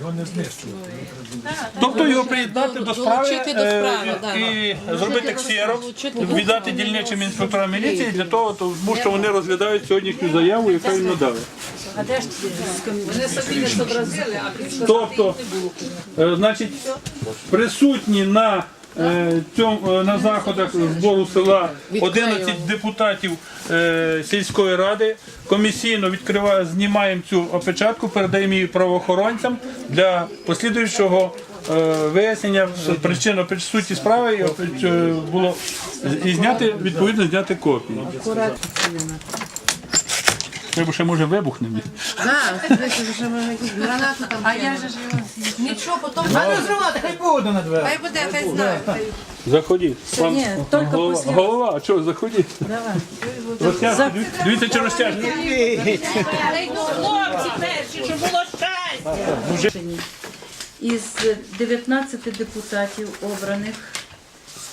Його не знищувати. Тобто його приєднати до справи Долучити до е, да. і зробити ксерок, Долучити до віддати дільничим інспекторам міліції для того, тому що вони розглядають сьогоднішню заяву, яку їм надали. Вони собі не зобразили, а Тобто, е, значить, присутні на цьому е, на заходах збору села 11 депутатів е, сільської ради. Комісійно відкриває, знімаємо цю опечатку, передаємо її правоохоронцям для послідуючого е, вияснення причин суті справи і е, було і зняти відповідно зняти копії. Треба ще може вибухнемо. А я же ж нічого, потім А не зривати, хай буде на двері. хай буде, хай знає. Заходіть. Пан- ні, тільки голова, після- голова, а чого, заходіть. Розтяжки, дивіться- чи розтяжки. Хлопці перші, щоб було щастя. Із 19 депутатів обраних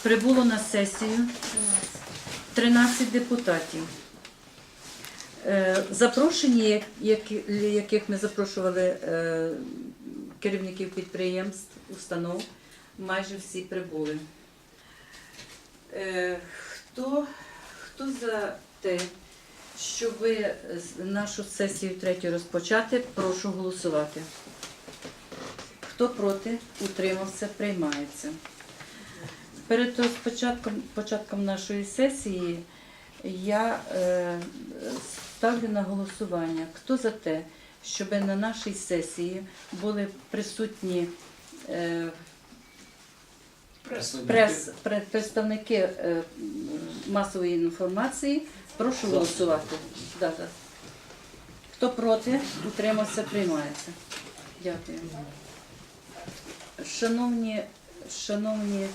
прибуло на сесію 13 депутатів. Е, Запрошені, як- як- яких ми запрошували е, керівників підприємств, установ, майже всі прибули. Е, Хто, хто за те, щоб нашу сесію третю розпочати, прошу голосувати. Хто проти, утримався, приймається. Перед початком, початком нашої сесії я е, ставлю на голосування, хто за те, щоб на нашій сесії були присутні е, прес, пре- представники е, масової інформації. Прошу голосувати. Да, да. Хто проти, утримався, приймається. Дякую. Шановні, шановні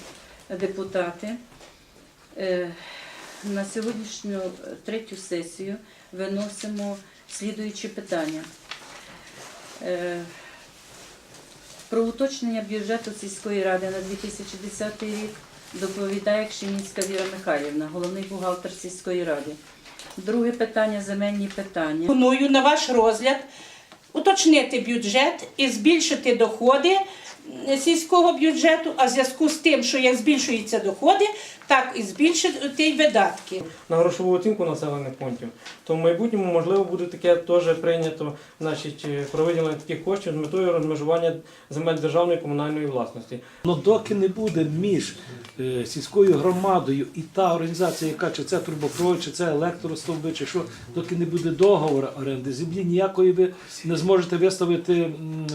депутати, е, на сьогоднішню третю сесію виносимо слідуючі питання. Е, Про уточнення бюджету сільської ради на 2010 рік доповідає Кшемінська Віра Михайлівна, головний бухгалтер сільської ради. Друге питання земельні питання. Пропоную на ваш розгляд уточнити бюджет і збільшити доходи сільського бюджету, а в зв'язку з тим, що як збільшуються доходи, так і збільшити й видатки. на грошову оцінку населених пунктів, то в майбутньому можливо буде таке теж прийнято значить, е, про виділення таких коштів з метою розмежування земель державної і комунальної власності. Ну доки не буде між е, сільською громадою і та організація, яка чи це трубопровод, чи це електростовби, чи що, доки не буде договору оренди землі, ніякої ви не зможете виставити м,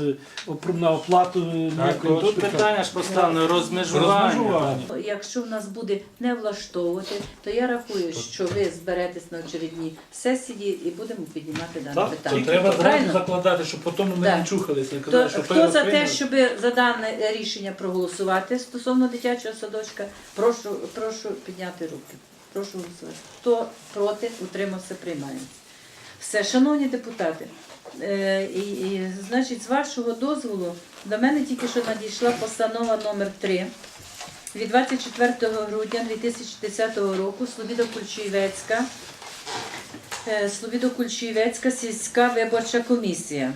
е, на оплату ніякої. Тут питання ж поставлено розмежування. Розмежування. Якщо в нас буде не влаштовувати, то я рахую, що ви зберетесь на очередній сесії і будемо піднімати дане Так, питання. то треба Правильно? зразу закладати, щоб потім ми Так. не чухалися. і То, казали, що хто за те, щоб за дане рішення проголосувати стосовно дитячого садочка, прошу, прошу підняти руки. Прошу голосувати. Хто проти, утримався, приймається. Все, шановні депутати, е, і, і, значить, з вашого дозволу до мене тільки що надійшла постанова номер 3 від 24 грудня 2010 року Слобідо Кульчуєвецька, е, Слобідо Кульчуєвецька сільська виборча комісія.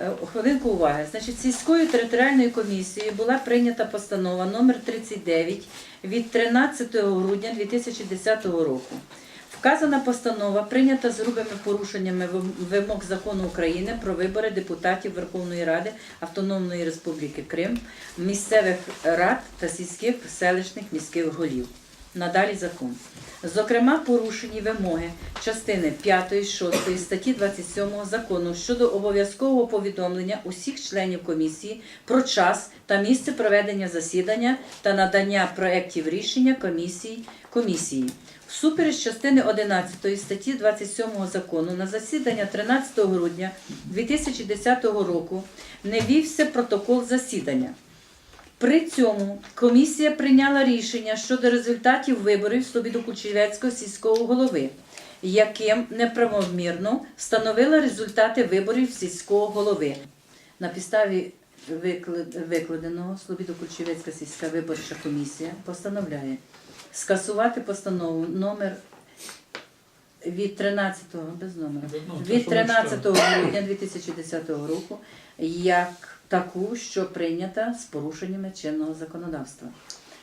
Е, Хвилинку уваги. Значить, сільською територіальною комісією була прийнята постанова номер 39 від 13 грудня 2010 року. Вказана постанова прийнята з грубими порушеннями вимог закону України про вибори депутатів Верховної Ради Автономної Республіки Крим, місцевих рад та сільських селищних міських голів. Надалі закон. Зокрема, порушені вимоги частини 5, 6 статті 27 закону щодо обов'язкового повідомлення усіх членів комісії про час та місце проведення засідання та надання проєктів рішення комісії. комісії. Всупереч частини 11 статті 27 закону на засідання 13 грудня 2010 року не вівся протокол засідання. При цьому комісія прийняла рішення щодо результатів виборів Слобідо-Кучерецького сільського голови, яким неправомірно встановила результати виборів сільського голови. На підставі викладеного Слобідо-Кучерецька сільська виборча комісія постановляє скасувати постанову номер від 13 без номера Ну, від 13 грудня 2010 року як таку, що прийнята з порушеннями чинного законодавства.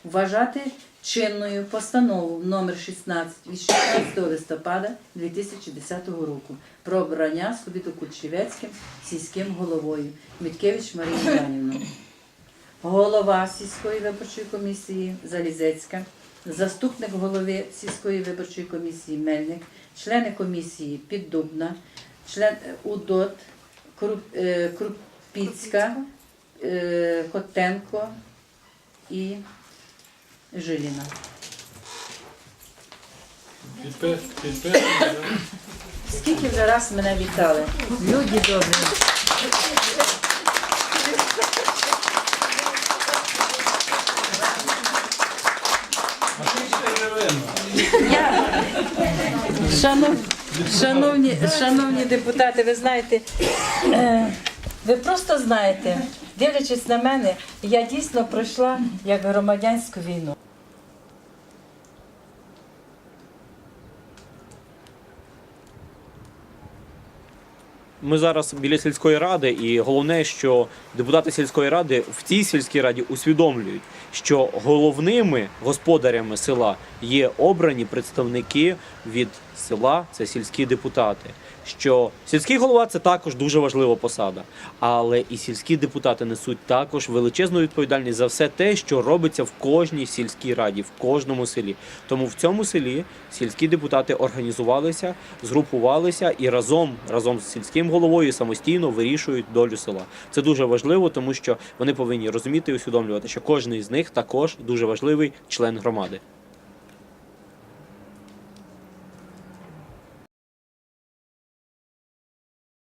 Вважати чинною постанову номер 16 від 16 листопада 2010 року про обрання Слобіду Кульчевецьким сільським головою Міткевич Марію Іванівну. Голова сільської виборчої комісії Залізецька, заступник голови сільської виборчої комісії Мельник, члени комісії Піддубна, член е, УДОТ, Круп, е, Крупіцька, е, Котенко і Жиліна. Підпис, підпис. Скільки вже раз мене вітали? Люди добрі. Я, шанов, шановні, шановні депутати, ви знаєте, е, ви просто знаєте, дивлячись на мене, я дійсно пройшла як громадянську війну. Ми зараз біля сільської ради, і головне, що депутати сільської ради в цій сільській раді усвідомлюють, що головними господарями села є обрані представники від села, це сільські депутати. Що сільський голова це також дуже важлива посада, але і сільські депутати несуть також величезну відповідальність за все те, що робиться в кожній сільській раді, в кожному селі. Тому в цьому селі сільські депутати організувалися, згрупувалися і разом разом з сільським головою самостійно вирішують долю села. Це дуже важливо, тому що вони повинні розуміти і усвідомлювати, що кожен із них також дуже важливий член громади.